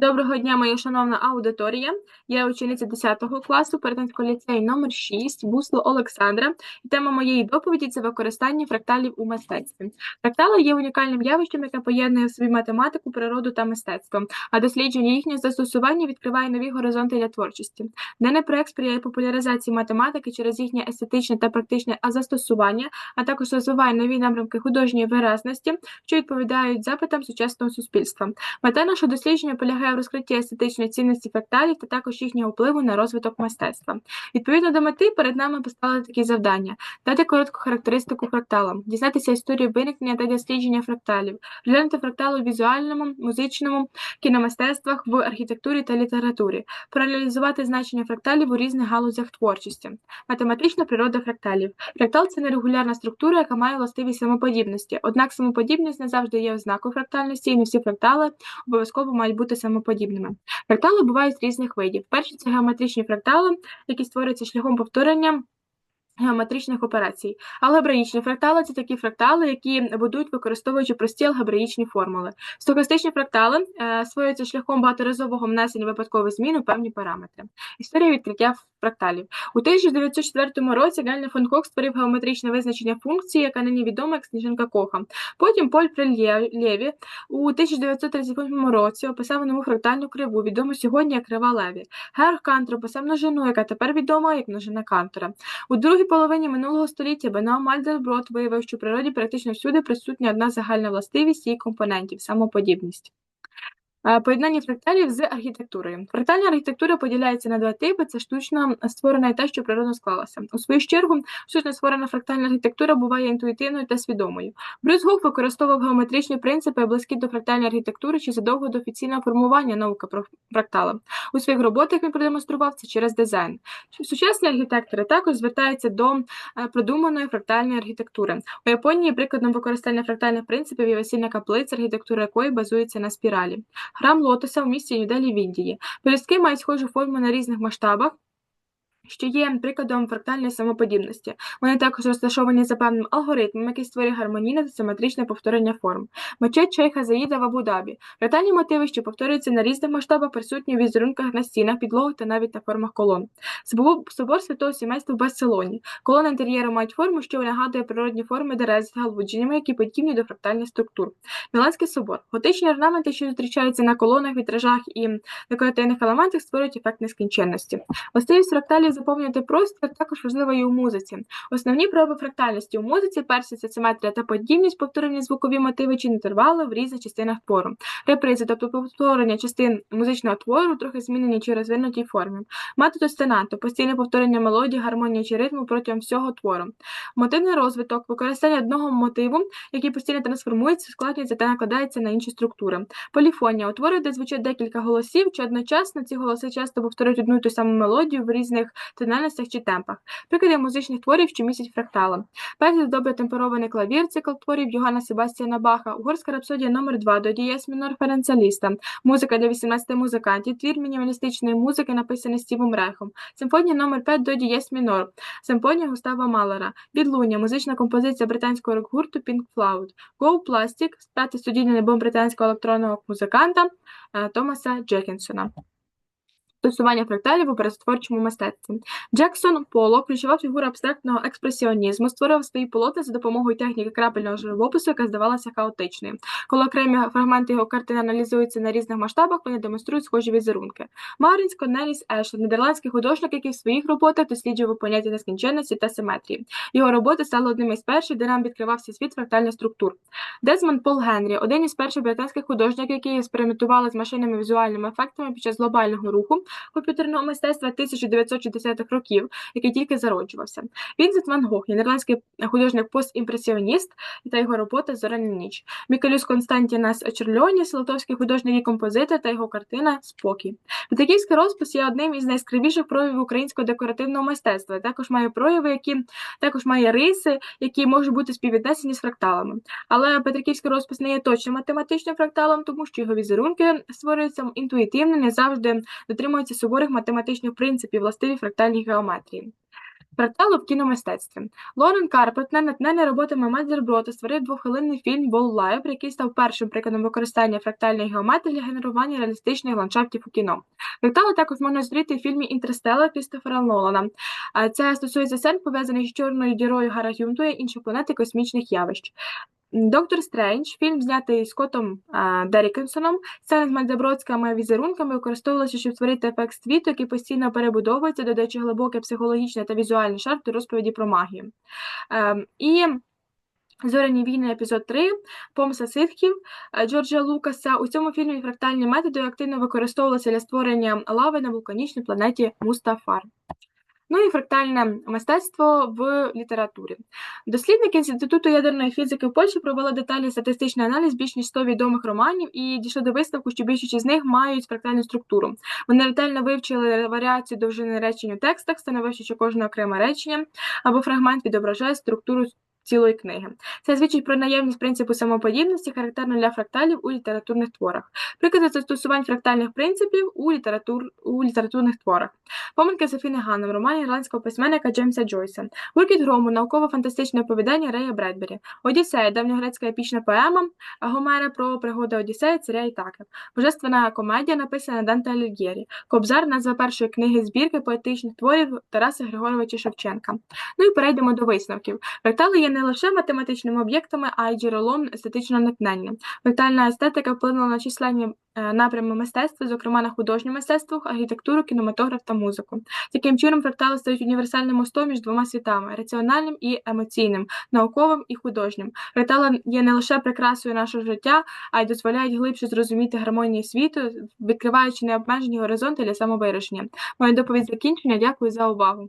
Доброго дня, моя шановна аудиторія. Я учениця 10 класу Перетинського ліцею номер 6 Бусло Олександра. І тема моєї доповіді це використання фракталів у мистецтві. Фрактали є унікальним явищем, яке поєднує в собі математику, природу та мистецтво, а дослідження їхнього застосування відкриває нові горизонти для творчості. Даний проект сприяє популяризації математики через їхнє естетичне та практичне застосування, а також розвиває нові напрямки художньої виразності, що відповідають запитам сучасного суспільства. Мета нашого дослідження полягає в розкритті естетичної цінності фракталів та також їхнього впливу на розвиток мистецтва. Відповідно до мети, перед нами поставили такі завдання: дати коротку характеристику фракталам, дізнатися історію виникнення та дослідження фракталів, розглянути фрактали у візуальному, музичному, кіномистецтвах, в архітектурі та літературі, проаналізувати значення фракталів у різних галузях творчості, математична природа фракталів. Фрактал це нерегулярна структура, яка має властивість самоподібності. Однак самоподібність не завжди є ознакою фрактальності, і не всі фрактали обов'язково мають бути самоподібними. Фрактали бувають різних видів. Перші це геометричні фрактали, які створюються шляхом повторення. Геометричних операцій. Алгебраїчні фрактали це такі фрактали, які будують, використовуючи прості алгебраїчні формули. Стохастичні фрактали е, створюються шляхом багаторазового внесення випадкових змін у певні параметри. Історія відкриття фракталів. У 1904 році Гальне фон Кох створив геометричне визначення функції, яка нині відома як сніжинка Коха. Потім Поль Прельєві у 1938 році описав нову фрактальну криву, відому сьогодні як крива Леві. Герх Кантер описав множину, яка тепер відома як множина Кантера. У другій половині минулого століття Бенуа Мальдерброд виявив, що в природі практично всюди присутня одна загальна властивість її компонентів самоподібність. Поєднання фракталів з архітектурою. Фрактальна архітектура поділяється на два типи: це штучно створена і те, що природно склалася. У свою чергу, штучно створена фрактальна архітектура буває інтуїтивною та свідомою. Брюс Гук використовував геометричні принципи, близькі до фрактальної архітектури чи задовго до офіційного формування науки про фрактала. У своїх роботах він продемонстрував це через дизайн. Сучасні архітектори також звертаються до е, продуманої фрактальної архітектури. У Японії прикладом використання фрактальних принципів є весільна каплиця, архітектура якої базується на спіралі. Храм Лотоса в місті Нью-Делі в Індії. Пелюстки мають схожу форму на різних масштабах що є прикладом фрактальної самоподібності. Вони також розташовані за певним алгоритмом, який створює гармонійне та симетричне повторення форм. Мечеть Шейха Заїда в Абу-Дабі. Фрактальні мотиви, що повторюються на різних масштабах, присутні в візерунках на стінах, підлогах та навіть на формах колон. Собор святого сімейства в Барселоні. Колони інтер'єру мають форму, що нагадує природні форми дерев з галвудженнями, які подібні до фрактальних структур. Міланський собор. Готичні орнаменти, що зустрічаються на колонах, вітражах і декоративних елементах, створюють ефект нескінченності. Властивість фракталів заповнювати простір також важлива і у музиці. Основні прояви фрактальності у музиці перші це симетрія та подібність, повторені звукові мотиви чи інтервали в різних частинах твору. Репризи, тобто повторення частин музичного твору, трохи змінені чи розвинутій формі. Метод остенату, постійне повторення мелодії, гармонії чи ритму протягом всього твору. Мотивний розвиток, використання одного мотиву, який постійно трансформується, складується та накладається на інші структури. Поліфонія утвори, де звучать декілька голосів, чи одночасно ці голоси часто повторюють одну і ту саму мелодію в різних тональностях чи темпах, приклади музичних творів, що містять фрактали. Перший добре темперований клавір, цикл творів Йоганна Себастьяна Баха, угорська рапсодія номер 2 до дієс мінор Ференцаліста, музика для 18 музикантів, твір мінімалістичної музики, написаний Стівом Рехом, симфонія номер 5 до дієс мінор, симфонія Густава Малера, Відлуння, музична композиція британського рок-гурту Pink Floyd, Go Plastic, п'ятий студійний альбом британського електронного музиканта е, Томаса Джекінсона. Застосування фракталів у перестворчому мистецтві. Джексон Поло, ключова фігура абстрактного експресіонізму, створив свої полотна за допомогою техніки крапельного живопису, яка здавалася хаотичною. Коли окремі фрагменти його картини аналізуються на різних масштабах, вони демонструють схожі візерунки. Марінс Коннеліс Ешлер, нідерландський художник, який в своїх роботах досліджував поняття нескінченності та симетрії. Його роботи стали одним із перших, де нам відкривався світ фрактальних структур. Дезмонд Пол Генрі, один із перших британських художників, які експериментували з машинними візуальними ефектами під час глобального руху комп'ютерного мистецтва 1960-х років, який тільки зароджувався. Вінсент Ван Гог, нідерландський художник-постімпресіоніст та його робота Зоряна ніч. Мікелюс Константінас Черльоніс, литовський художник і композитор та його картина Спокій. Петриківський розпис є одним із найскравіших проявів українського декоративного мистецтва. Також має прояви, які також має риси, які можуть бути співвіднесені з фракталами. Але Петриківський розпис не є точним математичним фракталом, тому що його візерунки створюються інтуїтивно, не завжди дотримуються суворих математичних принципів, властиві фрактальній геометрії. Фрактали в кіномистецтві. Лорен Карпентер, натхнений роботами Мадзерброта, створив двохвилинний фільм «Wall Life», який став першим прикладом використання фрактальної геометрії для генерування реалістичних ландшафтів у кіно. Фрактали також можна зустріти в фільмі «Інтерстеллар» Крістофера Нолана. Це стосується сцен, пов'язаних з чорною дірою Гара Гюнтуя, інші планети космічних явищ. Доктор Стрендж, фільм, знятий Скоттом Дерікенсоном, сцени з мандебродськими візерунками використовувалися, щоб створити ефект світу, який постійно перебудовується, додаючи глибоке психологічне та візуальне шарт до розповіді про магію. Ем, і Зоряні війни, епізод 3, Помста ситхів Джорджа Лукаса. У цьому фільмі фрактальні методи активно використовувалися для створення лави на вулканічній планеті Мустафар. Ну і фрактальне мистецтво в літературі. Дослідники Інституту ядерної фізики в Польщі провели детальний статистичний аналіз більш ніж 100 відомих романів і дійшли до висновку, що більшість з них мають фрактальну структуру. Вони ретельно вивчили варіацію довжини речень у текстах, встановивши, що кожне окреме речення або фрагмент відображає структуру цілої книги. Це свідчить про наявність принципу самоподібності, характерно для фракталів у літературних творах. Приклади застосувань фрактальних принципів у літератур у літературних творах. Помилки Софіни Ганна в романі ірландського письменника Джеймса Джойса, Гуркіт грому, науково-фантастичне оповідання Рея Бредбері, Одіссея, давньогрецька епічна поема Гомера про пригоди Одіссея, царя Ітаки, Божественна комедія, написана Данте Алігєрі, Кобзар, назва першої книги збірки поетичних творів Тараса Григоровича Шевченка. Ну і перейдемо до висновків. Фрактали є не лише математичними об'єктами, а й джерелом естетичного натхнення. Фрактальна естетика вплинула на численні е, напрями мистецтва, зокрема на художнє мистецтво, архітектуру, кінематограф та музику. Таким чином, фрактали стають універсальним мостом між двома світами раціональним і емоційним, науковим і художнім. Фрактали є не лише прикрасою нашого життя, а й дозволяють глибше зрозуміти гармонії світу, відкриваючи необмежені горизонти для самовираження. Моя доповідь закінчення. Дякую за увагу.